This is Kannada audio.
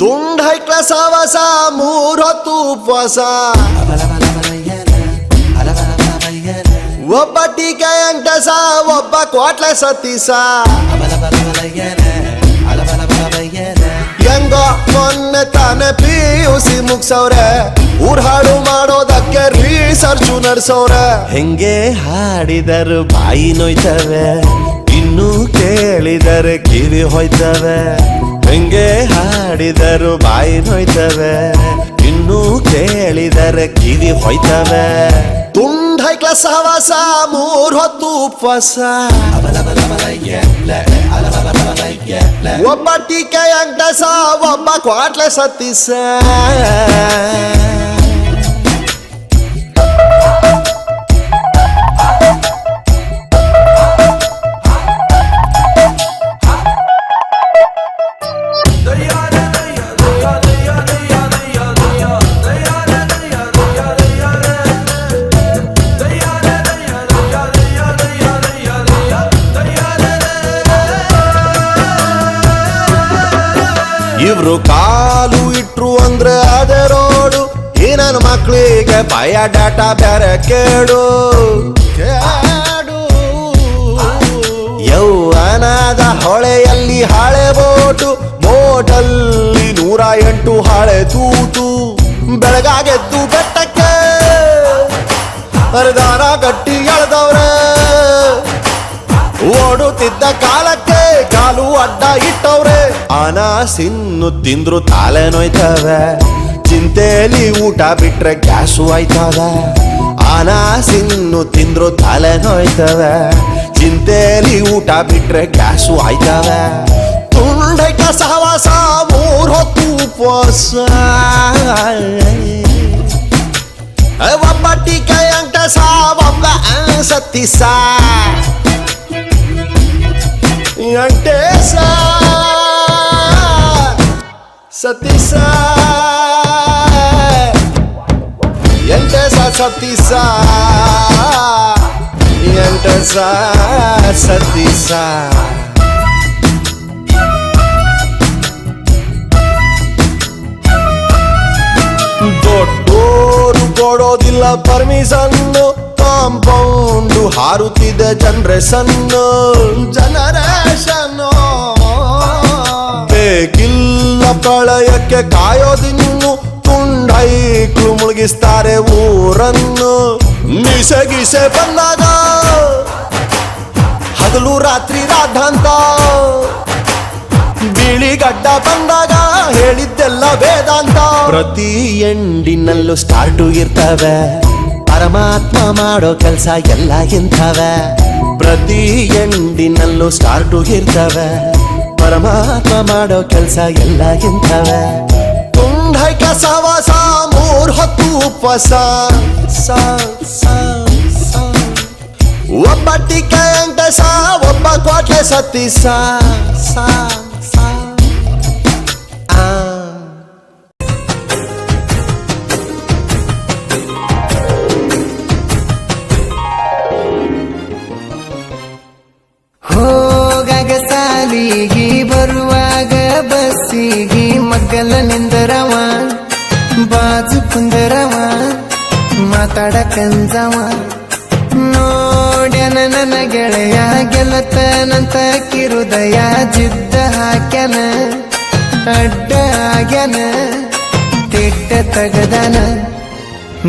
ತುಂಡ್ ಹೈಕ್ಲ ಸಾವಸ ಮೂರ್ ಹೊತ್ತು ಉಪವಾಸ ಒಬ್ಬ ಟೀಕೆ ಅಂಟಸ ಒಬ್ಬ ಕ್ವಾಟ್ಲ ಸತೀಸ ಹೆಂಗೋ ಮೊನ್ನೆ ತಾನೆ ಪಿ ಯು ಸಿ ಮುಗ್ಸವ್ರೆ ಊರ್ ಹಾಡು ಮಾಡೋದಕ್ಕೆ ಅರ್ಜುನ್ ಅರ್ಸೋರ ಹೆಂಗೆ ಹಾಡಿದರು ಬಾಯಿ ನೋಯ್ತವೆ ಇನ್ನು ಕೇಳಿದರೆ ಕಿವಿ ಹೋಯ್ತವೆ. ಹೆಂಗೆ ಹಾಡಿದರು ಬಾಯಿ ನೋಯ್ತವೆ ಇನ್ನು ಕೇಳಿದರೆ ಕಿವಿ ಹೋಯ್ತವೆ. ತುಂಡೈ ಹೈಕ್ಲ ಸಹವಾಸ ಮೂರ್ ಹೊತ್ತು ಉಪವಾಸ. ಒಬ್ಬ ಟೀಕೆ ಅಂಟಸ ಒಬ್ಬ ಕ್ವಾಟ್ಲೆ ಸತೀಸ ಇವ್ರು ಕಾಲು ಇಟ್ರು ಅಂದ್ರೆ ಅದೇ ರೋಡು ಈ ನನ್ನ ಮಕ್ಳಿಗೆ ಭಯ, ಡಾಟಾ ಬೇರೆ ಕೇಳು ಯೌವನದ ಹೊಳೆಯಲ್ಲಿ ಹಳೆ ಬೋಟು, ಮೋಟಲ್ಲಿ ನೂರ ಎಂಟು ಹಳೆ ತೂತು. ಬೆಳಗಾಗೆದ್ದು ಬೆಟ್ಟಕ್ಕೆ ಹರಿದಾರ ಗಟ್ಟಿ ಎಳೆದವ್ರೆ. ಓಡುತ್ತಿದ್ದ ಕಾಲಕ್ಕೆ ಕಾಲು ಅಡ್ಡ ಇಟ್ಟವ್ರೆ. ಆನ ಸಿನ್ನು ತಿಂದ್ರು ತಾಲೆ ನೋಯ್ತವೆ. ಚಿಂತೆಯಲ್ಲಿ ಊಟ ಬಿಟ್ರೆ ಗ್ಯಾಸು ಆಯ್ತದ ಆನ ಸಿನ್ನು ತಿಂದ್ರು ತಾಲೆ ನೋಯ್ತವೆ. ಚಿಂತೆಯಲ್ಲಿ ಊಟ ಬಿಟ್ರೆ ಗ್ಯಾಸು ಆಯ್ತವೆ ತುಂಡೈಕ ಸಹವಾಸ ಮೂರ್ ಹೊತ್ತು ಉಪವಾಸ. ಒಬ್ಬ ಟೀಕೆ ಅಂಟಸ ಒಬ್ಬ ಸತ್ತಿಸ ಅಂಟೇಸ ಸತೀಸ ಎಂಟೇಸ ಸತೀಸ ಎಂಟಸ ಸತೀಸ ದೊಡ್ಡೋರು ಕೊಡೋದಿಲ್ಲ ಪರ್ಮಿಷನ್ನು ಕಾಂಪೌಂಡು ಹಾರುತ್ತಿದೆ ಜನರೇಷನ್ ಜನರೇಷನ್ ಬೇಕಿಲ್ಲ ಪ್ರಳಯಕ್ಕೆ ಕಾಯೋದಿನ್ನು. ತುಂಡೈಕ್ಳು ಮುಳುಗಿಸ್ತಾರೆ ಊರನ್ನು. ಮಿಸೆ ಗಿಸೆ ಬಂದಾಗ. ಹಗಲು ರಾತ್ರಿ ರಾಧಾಂತ. ಬಿಳಿಗಡ್ಡ ಬಂದಾಗ ಹೇಳಿದ್ದೆಲ್ಲ ವೇದಾಂತ. ಪ್ರತಿ ಎಂಡಿನಲ್ಲೂ ಸ್ಟಾರ್ಟು ಇರ್ತವೆ. ಪರಮಾತ್ಮ ಮಾಡೋ ಕೆಲಸ ಎಲ್ಲ ಇಂಥವೆ. ಪ್ರತಿ ಎಂಡಿನಲ್ಲೂ ಸ್ಟಾರ್ಟು ಇರ್ತವೆ. ಪರಮಾತ್ಮ ಮಾಡೋ ಕೆಲಸ ಎಲ್ಲ ಇಂಥವೆ. ತುಂಡೈಕ ಸವಾಸ, ಮೂರ್ ಹೊತ್ತು ಉಪವಾಸ. ಸ ಸ ಸ. ಒಬ್ಬ ಟೀಕೆ ಅಂಟಸ ಒಬ್ಬ ಕೋಟ್ಲೆ ಸತೀಸ ಸ. ಬಸ್ಸಿಗಿ ಮಗ್ಗಲ ನಿಂದರವ ಬಾಜು ಕುಂದರವ, ಮಾತಾಡಕಂಜವ. ನೋಡ್ಯನ ನನ್ನ ಗೆಳೆಯ ಗೆಲತನಂತ ಕಿರುದಯ ಜಿದ್ದ ಹಾಕ್ಯನ, ಅಡ್ಡ ಆಗ್ಯನ ತಿಟ್ಟ ತಗದನ.